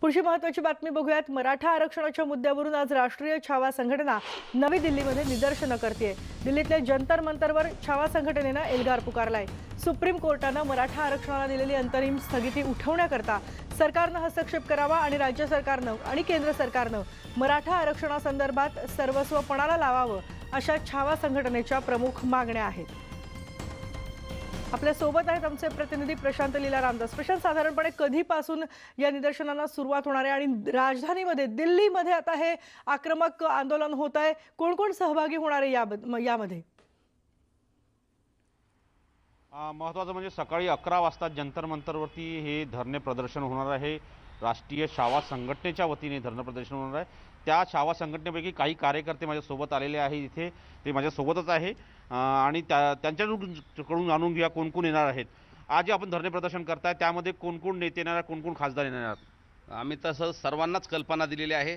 पुढची महत्वाची बातमी बघूयात. मराठा आरक्षणाच्या मुद्द्यावरून आज राष्ट्रीय छावा संघटना नवी दिल्लीमध्ये निदर्शनं करते दिल्लीतल्या जंतर मंतरवर छावा संघटनेनं एल्गार पुकारलाय. सुप्रीम कोर्टानं मराठा आरक्षणाला दिलेली अंतरिम स्थगिती उठवण्याकरता सरकारनं हस्तक्षेप करावा आणि राज्य सरकारनं आणि केंद्र सरकारनं मराठा आरक्षणासंदर्भात सर्वस्व पणाला लावावं अशा छावा संघटनेच्या प्रमुख मागण्या आहेत. आपल्यासोबत आहेत आमचे प्रतिनिधी प्रशांत लीला रामदास. प्रशांत साधारणपणे कधीपासून या निदर्शनांना सुरुवात होणार आहे? आणि राजधानीमध्ये दिल्लीमध्ये आता हे आक्रमक आंदोलन होत आहे. कोण कोण सहभागी होणार आहे यामध्ये? महत्त्वाचं म्हणजे सकाळी अकरा वाजता जंतर मंतरवरती हे धरणे प्रदर्शन होणार आहे. राष्ट्रीय शावा संघटनेच्या वतीने धरणं प्रदर्शन होणार आहे. त्या शावा संघटनेपैकी काही कार्यकर्ते माझ्यासोबत आलेले आहे इथे. ते माझ्यासोबतच आहे. आणि त्या त्यांच्याकडून जाणून घेऊया कोण कोण येणार आहेत. आज जे आपण धरणे प्रदर्शन करताय त्यामध्ये कोण कोण नेते येणार कोण कोण खासदार येणार आहेत? आम्ही तसं सर्वांनाच कल्पना दिलेली आहे.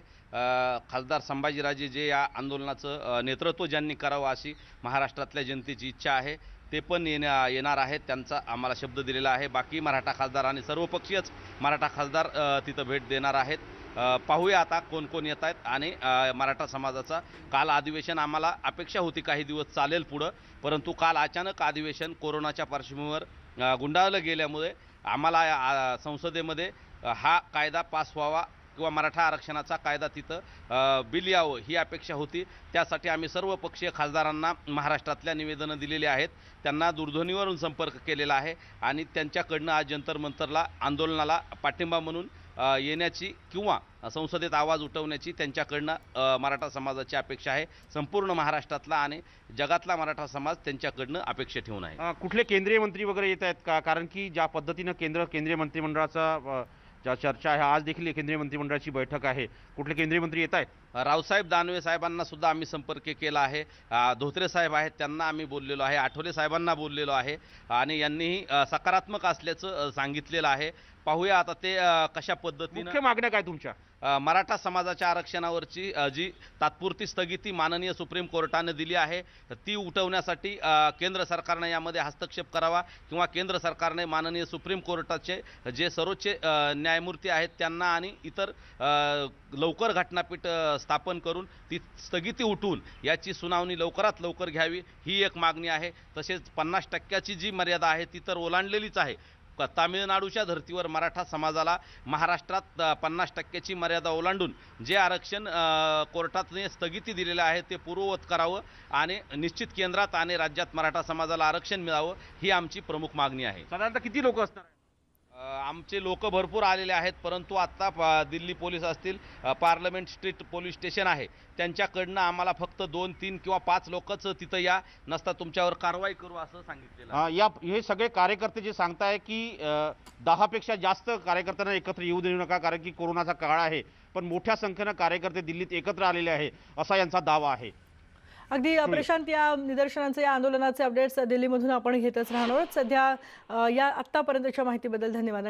खासदार संभाजीराजे जे या आंदोलनाचं नेतृत्व ज्यांनी करावं अशी महाराष्ट्रातल्या जनतेची इच्छा आहे. ते पण येण्या येणार आहेत. त्यांचा आम्हाला शब्द दिलेला आहे. बाकी मराठा खासदार आणि सर्वपक्षीयच मराठा खासदार तिथं भेट देणार आहेत. पाहूया आता कोण कोण येत आहेत आणि मराठा समाजाचा काल अधिवेशन आम्हाला अपेक्षा होती काही दिवस चालेल पुढं. परंतु काल अचानक अधिवेशन कोरोनाच्या पार्श्वभूमीवर गुंडाळलं गेल्यामुळे आम्हाला संसदेमध्ये हा कायदा पास व्हावा किंवा मराठा आरक्षणाचा कायदा तिथं बिल यावं ही अपेक्षा होती. त्यासाठी आम्ही सर्व पक्षीय खासदारांना महाराष्ट्रातल्या निवेदनं दिलेली आहेत. त्यांना दूरध्वनीवरून संपर्क केलेला आहे आणि त्यांच्याकडनं आज जंतर मंतरला आंदोलनाला पाठिंबा म्हणून येण्याची किंवा संसदेत आवाज उठवण्याची त्यांच्याकडनं मराठा समाजाची अपेक्षा आहे. संपूर्ण महाराष्ट्रातला आणि जगातला मराठा समाज त्यांच्याकडनं अपेक्षा ठेवून आहे. कुठले केंद्रीय मंत्री वगैरे येत आहेत का? कारण की ज्या पद्धतीनं केंद्र केंद्रीय मंत्रिमंडळाचा ज्या चर्चा आहे आज देखील केंद्रीय मंत्रिमंडळाची बैठक आहे. कुठले केंद्रीय मंत्री येत आहेत? रावसाहेब दानवे साहेबांना सुद्धा आम्ही संपर्क केला आहे. धोत्रे साहेब आहेत त्यांना आम्ही बोललेलो आहे. आठवले साहेबांना बोललेलो आहे. आणि यांनीही सकारात्मक असल्याचं सांगितलेलं आहे. पाहूया आता ते कशा पद्धतीनं मुख्य मागण्या काय तुमच्या? मराठा समाजाच्या आरक्षणावरची जी तात्पुरती स्थगिती माननीय सुप्रीम कोर्टाने दिली आहे ती उठवण्यासाठी केंद्र सरकारने यामध्ये हस्तक्षेप करावा किंवा केंद्र सरकारने माननीय सुप्रीम कोर्टाचे जे सर्वोच्च न्यायमूर्ती आहेत त्यांना आणि इतर लवकर घटनापीठ स्थापन करून ती स्थगिती उठवून याची सुनावणी लवकरात लवकर घ्यावी ही एक मागणी आहे. तसेच पन्नास टक्क्याची जी मर्यादा आहे ती तर ओलांडलेलीच आहे. क- तामिळनाडूच्या धर्तीवर मराठा समाजाला महाराष्ट्रात पन्नास टक्क्याची मर्यादा ओलांडून जे आरक्षण कोर्टातने कोर्टाने स्थगिती दिलेलं आहे ते पूर्ववत करावं आणि निश्चित केंद्रात आणि राज्यात मराठा समाजाला आरक्षण मिळावं ही आमची प्रमुख मागणी आहे. साधारणतः किती लोक असणार आमचे लोक भरपूर आलेले आहेत परंतु आत्ता दिल्ली पोलीस असतील पार्लमेंट स्ट्रीट पोलीस स्टेशन आहे. त्यांच्याकडनं आम्हाला फक्त दोन तीन किंवा पाच लोकच तिथं या नसता तुमच्यावर कारवाई करू असं सांगितलेलं या हे सगळे कार्यकर्ते जे सांगताय की दहापेक्षा जास्त कार्यकर्त्यांना एकत्र येऊ देऊ नका कारण की कोरोनाचा काळ आहे. पण मोठ्या संख्येनं कार्यकर्ते दिल्लीत एकत्र आलेले आहे असा यांचा दावा आहे. अगदी प्रशांत या निदर्शनांचे या आंदोलनाचे अपडेट्स दिल्लीमधून आपण घेतच राहणार आहोत. सध्या या आत्तापर्यंतच्या माहितीबद्दल धन्यवाद.